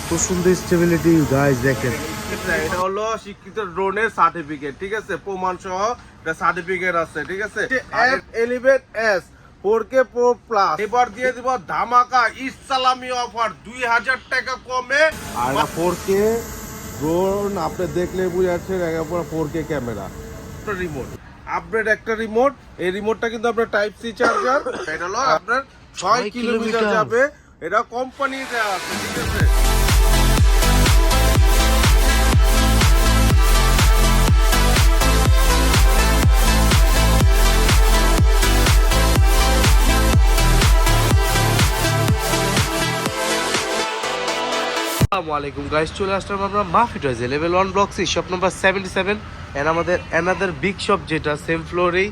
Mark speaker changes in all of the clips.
Speaker 1: কত সুন্দর stability guys দেখেন।
Speaker 2: এটা হলো শিক্ষিত ড্রোনের সার্টিফিকেট ঠিক আছে? প্রমাণ সহ এটা সার্টিফিকেট আছে ঠিক আছে? F eleven S four K pro plus এবার দিয়ে দিব ধামাকা ইসলামি অফার দুই হাজার টাকা কমে।
Speaker 1: আর ফোর কে ড্রোন আপনি দেখলে বুঝে যাচ্ছেন একেবারে four K camera
Speaker 2: remote upgrade একটা রিমোট এই রিমোটটা কিন্তু আপনার টাইপ সি চার্জার এটা হলো আপনার ছয় কিলোমিটার। যাবে। এটা কোম্পানি দেওয়া আছে ঠিক আছে?
Speaker 3: আসসালামু গাইস চলে আসলাম আমরা মাফিটাজ level one block C shop number seventy seven and আমাদের অ্যানাদার বিগ শপ যেটা সেম ফ্লোরেই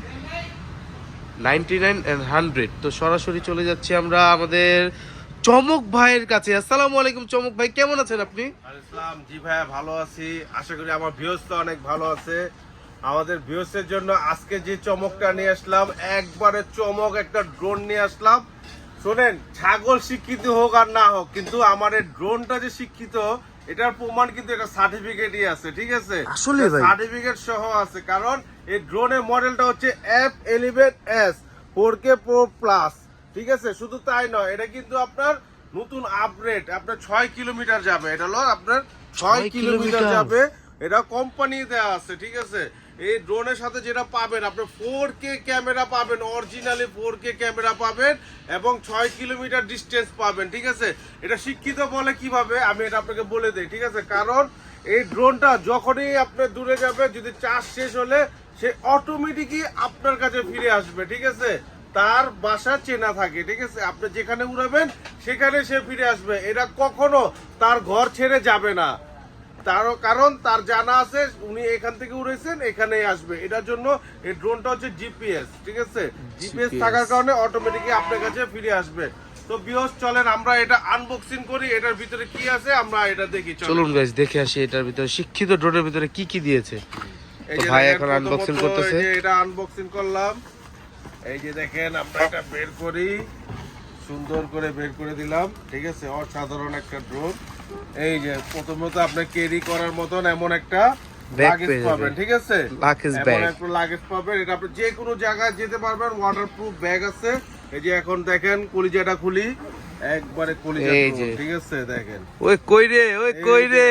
Speaker 3: নাইনটি নাইন অ্যান্ড হান্ড্রেড তো সরাসরি চলে যাচ্ছি আমরা আমাদের চমক ভাইয়ের কাছে। আসসালামু আলাইকুম, চমক ভাই, কেমন আছেন আপনি?
Speaker 2: ইসলাম জি ভাইয়া, ভালো আছি। আশা করি আমার ভিউস অনেক ভালো আছে। আমাদের ভিউসের জন্য আজকে যে চমকটা নিয়ে আসলাম, একবারে চমক একটা ড্রোন নিয়ে আসলাম। শোনেন ছাগল শিক্ষিত হোক আর না হোক কিন্তু আমার ড্রোনটা যে শিক্ষিত এটার প্রমাণ কিন্তু এটা সার্টিফিকেটই আছে ঠিক আছে?
Speaker 1: আসলে
Speaker 2: সার্টিফিকেট সহ আছে কারণ এই ড্রোনের মডেলটা হচ্ছে F eleven S four K pro plus ঠিক আছে? শুধু তাই নয় এটা কিন্তু আপনার নতুন আপগ্রেড আপনার ছয় কিলোমিটার যাবে এটা হলো আপনার ছয় কিলোমিটার। যাবে এটা কোম্পানি দেওয়া আছে ঠিক আছে? এই ড্রোনের সাথে যেটা পাবেন, আপনি ফোর কে ক্যামেরা পাবেন অরিজিনালি ফোর কে ক্যামেরা পাবেন এবং ছয় কিলোমিটার ডিস্টেন্স পাবেন, ঠিক আছে? এটা শিক্ষিত বলে কীভাবে? আমি এটা আপনাকে বলে দিই, ঠিক আছে? কারণ এই ড্রোনটা যখনই আপনি দূরে যাবে, যদি চার্জ শেষ হলে সে অটোমেটিকই আপনার কাছে ফিরে আসবে, ঠিক আছে? তার বাসা চেনা থাকে, ঠিক আছে? আপনি যেখানে উড়াবেন, সেখানে সে ফিরে আসবে। এটা কখনো তার ঘর ছেড়ে যাবে না। তারও কারণ তার জানা আছে উনি এখান থেকে উড়েছেন এখানেই আসবে। এটার জন্য এই ড্রোনটা হচ্ছে জিপিএস ঠিক আছে? জিপিএস থাকার কারণে অটোমেটিকলি আপনার কাছে ফিরে আসবে। তো বিহস চলেন আমরা এটা আনবক্সিং করি এটার ভিতরে কি আছে আমরা এটা দেখি চলুন।
Speaker 3: গাইস দেখে আসি এটার ভিতরে। শিক্ষিত ড্রোনের ভিতরে কি কি দিয়েছে? তো ভাই এখন
Speaker 2: এই
Speaker 3: করতেছে।
Speaker 2: এটা আনবক্সিং করলাম। এই যে দেখেন আমরা এটা বের করি। সুন্দর করে বের করে দিলাম ঠিক আছে? অসাধারণ একটা ড্রোন। এই যে প্রথমত আপনি ক্যারি করার মতন এমন একটা লাগেজ পাবেন ঠিক আছে?
Speaker 3: Luggage
Speaker 2: এমন একটা লাগেজ পাবেন এটা আপনি যে কোনো জায়গায় যেতে পারবেন ওয়াটারপ্রুফ ব্যাগ আছে। এই যে এখন দেখেন কলিজাটা খুলি একবারে কলিজা
Speaker 3: এই
Speaker 2: drone,
Speaker 3: যে।
Speaker 2: ঠিক আছে দেখেন।
Speaker 3: ওই কই রে ওই কই রে?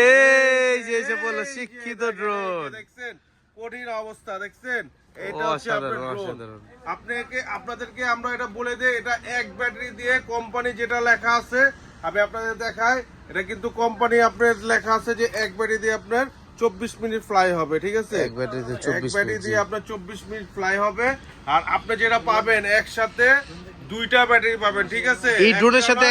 Speaker 2: এই
Speaker 3: এই যে এসে বলল শিক্ষিত ড্রোন।
Speaker 2: দেখছেন কঠিন অবস্থা দেখছেন? এটা হচ্ছে আপনার ড্রোন। আপনাকে আপনাদেরকে আমরা এটা বলে দিই এটা এক ব্যাটারি দিয়ে কোম্পানি যেটা লেখা আছে আমি আপনাদের দেখাই এটা কিন্তু কোম্পানি আপনার লেখা আছে যে এক ব্যাটারি দিয়ে আপনার চব্বিশ মিনিট ফ্লাই হবে ঠিক আছে?
Speaker 3: এক ব্যাটারিতে
Speaker 2: এক
Speaker 3: 24
Speaker 2: ব্যাটারি দিয়ে আপনার চব্বিশ মিনিট ফ্লাই হবে আর আপনি যেটা পাবেন একসাথে দুইটা ব্যাটারি পাবেন ঠিক আছে?
Speaker 3: এই ড্রোনের সাথে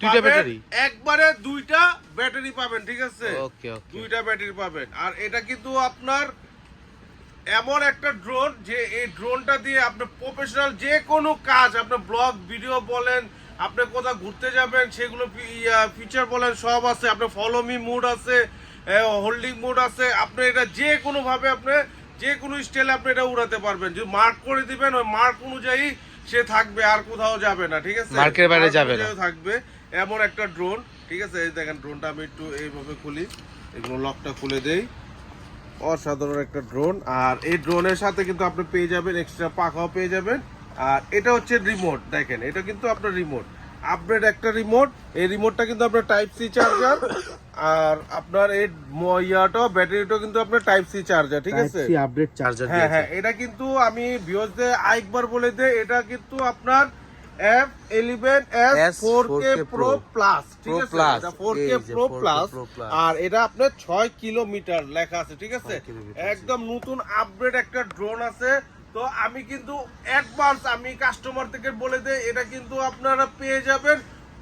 Speaker 3: দুইটা ব্যাটারি?
Speaker 2: একবারে দুইটা ব্যাটারি পাবেন ঠিক আছে?
Speaker 3: ওকে ওকে।
Speaker 2: দুইটা ব্যাটারি পাবেন আর এটা কিন্তু আপনার এমন একটা ড্রোন যে এই ড্রোনটা দিয়ে আপনি প্রফেশনাল যে কোনো কাজ ব্লগ ভিডিও বলেন আপনি কোথাও ঘুরতে যাবেন সেগুলো ফিচার বলেন সব আছে। আপনার ফলো মি মুড আছে হোল্ডিং মুড আছে। আপনি এটা যে কোনো ভাবে আপনি যে কোনো স্টাইলে আপনি এটা উড়াতে পারবেন। যদি মার্ক করে দিবেন ওই মার্ক অনুযায়ী সে থাকবে আর কোথাও যাবে না ঠিক আছে?
Speaker 3: মার্কের বাইরে যাবে না।
Speaker 2: থাকবে। এমন একটা ড্রোন ঠিক আছে? এই দেখেন ড্রোনটা আমি একটু এইভাবে খুলি। এগুলো লকটা খুলে দেই। অসাধারণ একটা ড্রোন আর এই ড্রোনের সাথে কিন্তু আপনি পেয়ে যাবেন এক্সট্রা পাখাও পেয়ে যাবেন। আর এটা হচ্ছে রিমোট দেখেন এটা কিন্তু আপনার রিমোট আপগ্রেড একটা রিমোট এই রিমোটটা কিন্তু আপনার টাইপ সি চার্জার আর আপনার এই ইয়াটাও ব্যাটারিটাও কিন্তু আপনার টাইপ সি চার্জার ঠিক আছে?
Speaker 1: সি আপডেট চার্জার
Speaker 2: হ্যাঁ হ্যাঁ এটা কিন্তু আমি ভিউজদের আরেকবার বলে দেই এটা কিন্তু আপনার F eleven S four K
Speaker 3: 4K
Speaker 2: pro plus ঠিক আছে? এটা ফোর কে প্রো প্লাস আর এটা আপনার ছয় কিলোমিটার লেখা আছে ঠিক আছে? একদম নতুন আপগ্রেড একটা ড্রোন আছে তো আমি কিন্তু অ্যাডভান্স আমি কাস্টমার থেকে বলে দেই এটা কিন্তু আপনারা পেয়ে যাবেন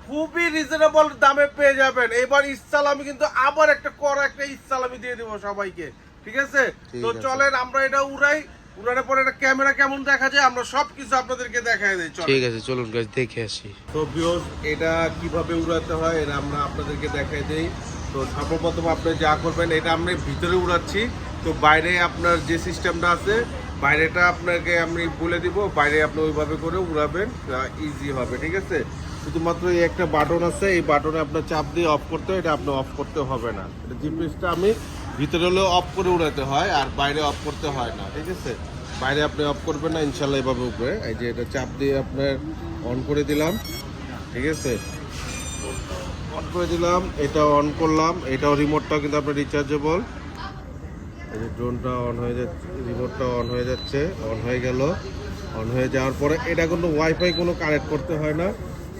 Speaker 2: খুবই রিজনেবল দামে পেয়ে যাবেন। এবার ইসাল আমি কিন্তু আবার একটা করা একটা ইসাল আমি দিয়ে দেবো সবাইকে ঠিক আছে? তো চলেন আমরা এটা উড়াই উড়ানোর পরে এটা ক্যামেরা কেমন দেখা যায় আমরা সবকিছু আপনাদেরকে দেখাই দিই চল
Speaker 3: ঠিক আছে চলুন গাইস দেখে আসি।
Speaker 2: তো ভিউয়ার্স এটা কীভাবে উড়াতে হয় এটা আমরা আপনাদেরকে দেখাই দেই। তো সর্বপ্রথম আপনি যা করবেন এটা আমরা ভিতরে উড়াচ্ছি। তো বাইরে আপনার যে সিস্টেমটা আছে বাইরেটা আপনাকে আমি বলে দিব, বাইরে আপনি ওইভাবে করে উড়াবেন ইজি হবে, ঠিক আছে? শুধুমাত্র এই একটা বাটন আছে, এই বাটনে আপনার চাপ দিয়ে অফ করতে হয়, এটা আপনি অফ করতে হবে না। এটা জিপিএসটা আমি ভিতরে হলেও অফ করে উড়াতে হয়, আর বাইরে অফ করতে হয় না, ঠিক আছে? বাইরে আপনি অফ করবেন না ইনশাল্লাহ এভাবে উপরে এই যে এটা চাপ দিয়ে আপনার অন করে দিলাম, ঠিক আছে? অন করে দিলাম এটা অন করলাম, এটাও রিমোটটাও কিন্তু আপনার রিচার্জেবল এই যে ড্রোনটা অন হয়ে যাচ্ছে রিমোটটা অন হয়ে যাচ্ছে অন হয়ে গেল। অন হয়ে যাওয়ার পরে এটা কোনো ওয়াইফাই কোনো কানেক্ট করতে হয় না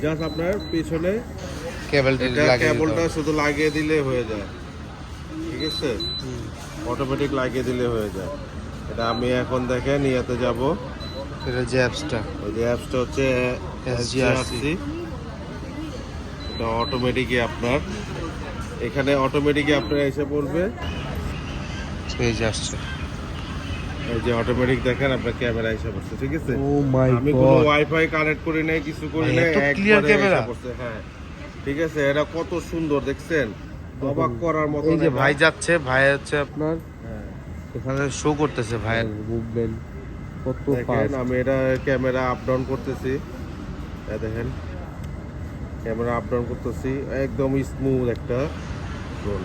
Speaker 2: জাস্ট আপনার পিছনে
Speaker 3: কেবলটা
Speaker 2: কেবলটা শুধু লাগিয়ে দিলে হয়ে যায়। ঠিক আছে? অটোমেটিক লাগিয়ে দিলে হয়ে যায়। এটা আমি এখন দেখেন ইয়াতে যাব।
Speaker 3: এটা যে অ্যাপসটা
Speaker 2: ওই যে অ্যাপসটা হচ্ছে
Speaker 3: SGRC
Speaker 2: এটা অটোমেটিকই আপনার। এখানে অটোমেটিকই আপনার এসে পড়বে।
Speaker 3: এই যে আসছে।
Speaker 2: এই যে অটোমেটিক দেখেন আপনার ক্যামেরা এসে পড়ছে ঠিক আছে?
Speaker 3: ও মাই
Speaker 2: আমি কোনো ওয়াইফাই কানেক্ট করি নাই কিছু করি নাই
Speaker 3: এত?
Speaker 2: এসে পড়ছে, হ্যাঁ। ঠিক আছে এটা কত সুন্দর দেখছেন? অবাক করার মতো
Speaker 3: এই যে ভাই যাচ্ছে ভাই হচ্ছে আপনার
Speaker 2: হ্যাঁ।
Speaker 3: এখানে শো করতেছে ভাইয়ের মুভমেন্ট কত
Speaker 2: দেখেন আমি এটা ক্যামেরা আপ ডাউন করতেছি। দেখেন ক্যামেরা আপ ডাউন করতেছি একদম স্মুথ একটা ড্রোন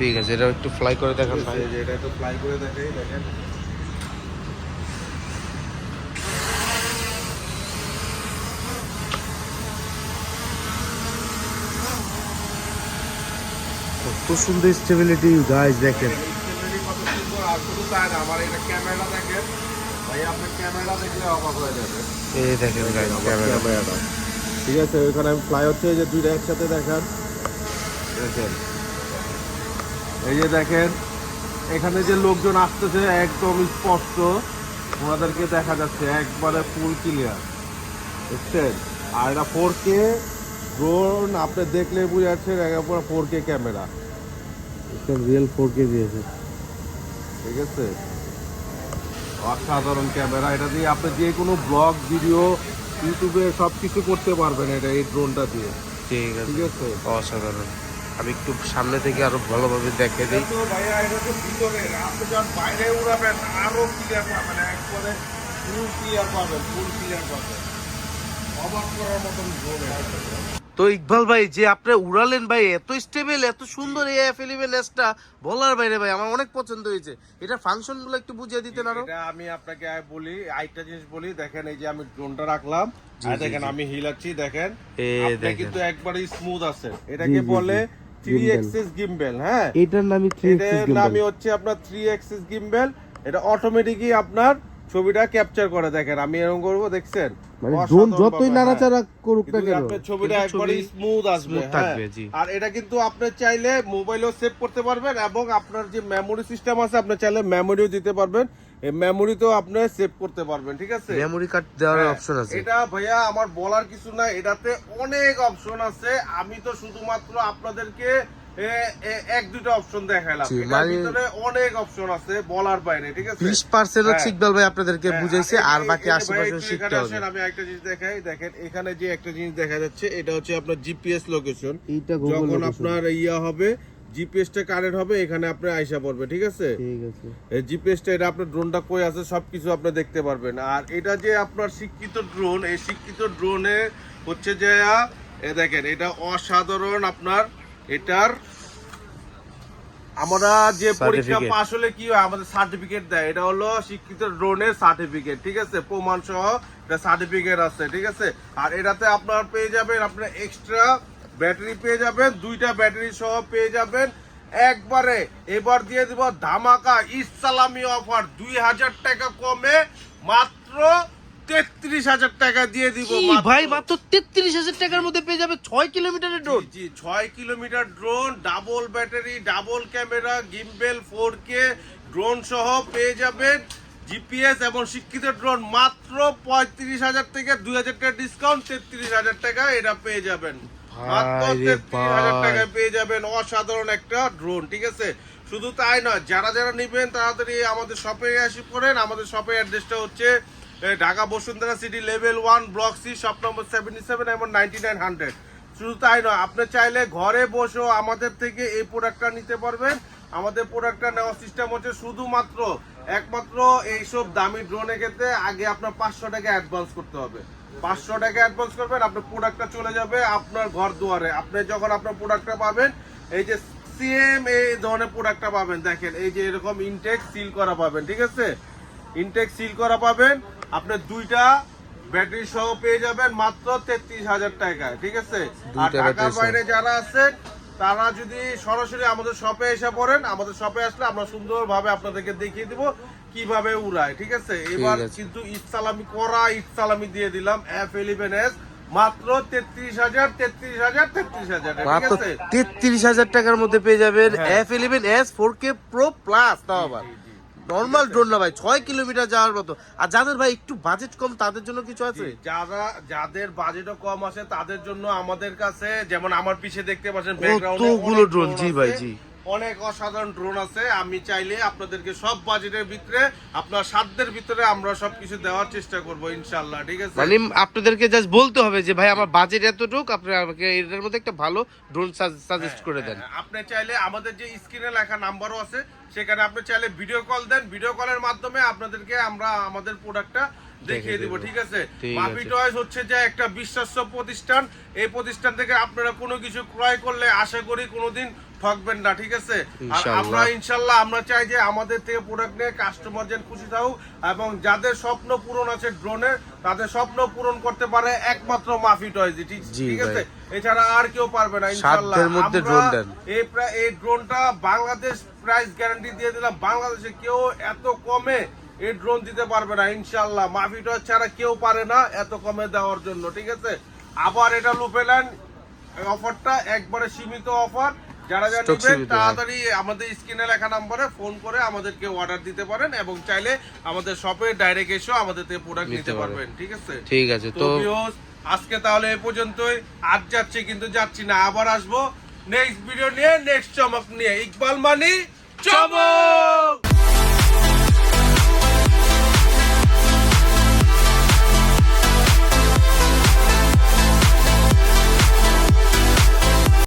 Speaker 3: ঠিক আছে এটা একটু ফ্লাই করে দেখান ভাই।
Speaker 2: যে এটা একটু ফ্লাই করে দেখাই দেখেন।
Speaker 3: কত সুন্দর স্টেবিলিটি গাইস দেখেন।
Speaker 2: এই ঠিক আছে ওইখানে আমি ফ্লাই হচ্ছে এই যে দুইটা একসাথে দেখান। দেখেন। এই যে দেখেন এখানে যে লোকজন আসতেছে একদম স্পষ্ট। ওনাদেরকে দেখা যাচ্ছে একবারে ফুল ক্লিয়ার বুঝছেন? আর এটা ফোর কে ড্রোন আপনি দেখলে বুঝে যাচ্ছেন একবার four K camera
Speaker 3: real four K দিয়েছে।
Speaker 2: ঠিক আছে? অসাধারণ ক্যামেরা এটা দিয়ে আপনি যে কোনো ব্লগ ভিডিও ইউটিউবে সব কিছু করতে পারবেন এটা এই ড্রোনটা দিয়ে।
Speaker 3: ঠিক আছে।
Speaker 2: ঠিক আছে?
Speaker 3: অসাধারণ। আমি একটু সামনে থেকে আরও ভালোভাবে দেখে দিই।
Speaker 2: তো তো
Speaker 3: ইকবাল ভাই যে আপনি উড়ালেন ভাই এত স্টেবল এত সুন্দর এই এফ ইলেভেন এসটা বলার বাইরে ভাই আমার অনেক পছন্দ হয়েছে। এটা ফাংশনগুলো একটু বুঝিয়ে দিতেন আরও।
Speaker 2: এটা আমি আপনাকে বলি আরেকটা জিনিস বলি দেখেন এই যে আমি ড্রোনটা রাখলাম দেখেন। আমি হিলাচ্ছি দেখেন। কিন্তু একবারে স্মুথ আছে এটাকে বলে। Three
Speaker 3: Gimbal।
Speaker 2: এক্সিস গিম্বেল হ্যাঁ।
Speaker 3: এটার নামই থ্রি
Speaker 2: নামই হচ্ছে আপনার থ্রি এক্সিস গিম্বেল এটা অটোমেটিকই আপনার ছবিটা ক্যাপচার করে দেখেন আমি এরকম করব দেখছেন
Speaker 4: মানে ড্রোন যতই
Speaker 2: হ্যাঁ।
Speaker 4: নাড়াচাড়া করুক না কেন
Speaker 2: আপনার ছবিটা একবারে স্মুথ আসবে হ্যাঁ।
Speaker 3: থাকবে, জি।
Speaker 2: আর এটা কিন্তু আপনি চাইলে মোবাইলেও সেভ করতে পারবেন এবং আপনার যে মেমোরি সিস্টেম আছে আপনি চাইলে মেমোরিও দিতে পারবেন এই মেমোরিতেও আপনি সেভ করতে পারবেন ঠিক আছে
Speaker 3: মেমোরি কার্ড দেওয়ার
Speaker 2: হ্যাঁ,
Speaker 3: অপশন আছে
Speaker 2: এটা ভাইয়া আমার বলার কিছু না এটাতে অনেক অপশন আছে আমি তো শুধুমাত্র আপনাদেরকে এক দুটো অপশন দেখাইলাম।
Speaker 3: জি,
Speaker 2: এটার ভিতরে অনেক অপশন আছে বলার বাইরে ঠিক আছে?
Speaker 3: বিশ পার্সেন্ট হচ্ছে
Speaker 2: হ্যাঁ।
Speaker 3: ভাই আপনাদেরকে
Speaker 2: হ্যাঁ,
Speaker 3: আর বাকি শিখতে হবে।
Speaker 2: আমি একটা জিনিস দেখাই দেখেন এখানে যে একটা জিনিস দেখা যাচ্ছে এটা হচ্ছে আপনার জিপিএস লোকেশন যখন আপনার ইয়া হবে জিপিএসটা কানেক্ট হবে এখানে আপনার আইসা পড়বে ঠিক আছে?
Speaker 4: ঠিক আছে।
Speaker 2: এই জিপিএসটা এটা আপনার ড্রোনটা কই আছে সবকিছু আপনি দেখতে পারবেন। আর এটা যে আপনার শিক্ষিত ড্রোন এই শিক্ষিত ড্রোনে হচ্ছে যে দেখেন এটা অসাধারণ আপনার এটার আমরা যে পরীক্ষা পাস হলে কি হয়? আমাদের সার্টিফিকেট দেয়। এটা হলো শিক্ষিত ড্রোনের সার্টিফিকেট ঠিক আছে? প্রমাণ সহ এটা সার্টিফিকেট আছে ঠিক আছে? আর এটাতে আপনার পেয়ে যাবেন আপনার এক্সট্রা ব্যাটারি পেয়ে যাবেন দুইটা ব্যাটারি সহ পেয়ে যাবেন। একবারে এবার দিয়ে দিব ধামাকা ইসালামি অফার দুই হাজার টাকা কমে মাত্র তেত্রিশ হাজার টাকা দিয়ে দিব
Speaker 3: ভাই মাত্র তেত্রিশ হাজার টাকার মধ্যে পেয়ে যাবে ছয় কিলোমিটারের ড্রোন
Speaker 2: জি ছয় kilometre drone double battery double camera gimbal four K drone সহ পেয়ে যাবেন জিপিএস এবং শিক্ষিত ড্রোন মাত্র পঁয়ত্রিশ হাজার থেকে দুই হাজার টাকা ডিসকাউন্ট তেত্রিশ হাজার টাকা এটা পেয়ে যাবেন। মাত্র তেত্রিশ হাজার টাকায় পেয়ে যাবেন অসাধারণ একটা ড্রোন ঠিক আছে? শুধু তাই নয় যারা যারা নেবেন তাড়াতাড়ি আমাদের শপে এসে পড়েন। আমাদের শপের অ্যাড্রেসটা হচ্ছে Dhaka Bashundhara City level one, block C, shop number seventy seven এবং নাইনটি নাইন হান্ড্রেড শুধু তাই নয়, আপনি চাইলে ঘরে বসেও আমাদের থেকে এই প্রোডাক্টটা নিতে পারবেন। আমাদের প্রোডাক্টটা নেওয়ার সিস্টেম হচ্ছে শুধুমাত্র, একমাত্র এইসব দামি ড্রোনের ক্ষেত্রে আগে আপনার পাঁচশো টাকা অ্যাডভান্স করতে হবে। পাঁচশো টাকা অ্যাডভান্স করবেন, আপনার প্রোডাক্টটা চলে যাবে আপনার ঘর দুয়ারে। আপনি যখন আপনার প্রোডাক্টটা পাবেন, এই যে সেম এই ধরনের প্রোডাক্টটা পাবেন। দেখেন, এই যে এরকম ইনটেক সিল করা পাবেন, ঠিক আছে? ইনটেক সিল করা পাবেন। আপনি দুইটা ব্যাটারি সহ পেয়ে যাবেন মাত্র তেত্রিশ হাজার টাকায় ঠিক আছে? আর ঢাকার বাইরে যারা আছেন তারা যদি সরাসরি আমাদের শপে এসে পড়েন আমাদের শপে আসলে আমরা সুন্দরভাবে আপনাদেরকে দেখিয়ে দিব কীভাবে উড়ায় ঠিক আছে? এবার কিন্তু ঈদ সালামি করা ঈদ সালামি দিয়ে দিলাম এফ ইলেভেন এস মাত্র তেত্রিশ হাজার তেত্রিশ হাজার তেত্রিশ হাজার ঠিক
Speaker 3: মাত্র
Speaker 2: আছে?
Speaker 3: তেত্রিশ হাজার টাকার মধ্যে পেয়ে যাবেন। F eleven S four K pro plus তাও আবার। নর্মাল ড্রোন না ভাই ছয় কিলোমিটার যাওয়ার মতো। আর যাদের ভাই একটু বাজেট কম তাদের জন্য কিছু আছে?
Speaker 2: যারা যাদের বাজেটও কম আছে তাদের জন্য আমাদের কাছে যেমন আমার পিছে দেখতে পাচ্ছেন
Speaker 3: কতগুলো
Speaker 2: অনেক
Speaker 3: জি ভাই, জি।
Speaker 2: অনেক অসাধারণ ড্রোন আছে। আমি চাইলে আপনাদেরকে সব বাজেটের ভিতরে আপনার সাধ্যের ভিতরে আমরা সবকিছু দেওয়ার চেষ্টা করব ইনশাল্লাহ ঠিক আছে?
Speaker 3: মানে আপনাদেরকে জাস্ট বলতে হবে যে ভাই আমার বাজেট এতটুক আপনি আমাকে এটার মধ্যে একটা ভালো ড্রোন সাজেস্ট করে দেন।
Speaker 2: হ্যাঁ, আপনি চাইলে আমাদের যে স্ক্রিনে লেখা নাম্বারও আছে সেখানে আপনি চাইলে ভিডিও কল দেন ভিডিও কলের মাধ্যমে আপনাদেরকে আমরা আমাদের প্রোডাক্টটা দেখিয়ে দিব। ঠিক আছে?
Speaker 3: আছে।
Speaker 2: টয়েস হচ্ছে যে একটা বিশ্বাস্য প্রতিষ্ঠান। এই প্রতিষ্ঠান থেকে আপনারা কোনো কিছু ক্রয় করলে আশা করি কোনোদিন ঠকবেন না ঠিক আছে? আর আমরা ইনশাল্লাহ আমরা চাই যে আমাদের থেকে প্রোডাক্ট নিয়ে কাস্টমার যেন খুশি থাকুক এবং যাদের স্বপ্ন পূরণ আছে ড্রোনের তাদের স্বপ্ন পূরণ করতে পারে একমাত্র মাফি টয়েস ঠিক। আছে? এছাড়া আর কেউ পারবে না ইনশাল্লাহ। আমরা এই এই ড্রোনটা বাংলাদেশ প্রাইস গ্যারান্টি দিয়ে দিলাম। বাংলাদেশে কেউ এত কমে এই ড্রোন দিতে পারবে না ইনশাল্লাহ। মাফিটা ছাড়া কেউ পারে না এত কমে দেওয়ার জন্য ঠিক আছে? আবার এটা লুপে নেন অফারটা একবারে সীমিত অফার যারা যারা নেবেন
Speaker 3: হ্যাঁ।
Speaker 2: তাড়াতাড়ি আমাদের স্ক্রিনে লেখা নম্বরে ফোন করে আমাদেরকে অর্ডার দিতে পারেন এবং চাইলে আমাদের শপে ডাইরেক্ট এসেও আমাদের থেকে প্রোডাক্ট
Speaker 3: নিতে পারবেন।
Speaker 2: ঠিক আছে
Speaker 3: ঠিক আছে
Speaker 2: তো আজকে তাহলে এ পর্যন্তই আজ যাচ্ছি কিন্তু যাচ্ছি না আবার আসব নেক্সট ভিডিও নিয়ে নেক্সট চমক নিয়ে ইকবাল মানি চমক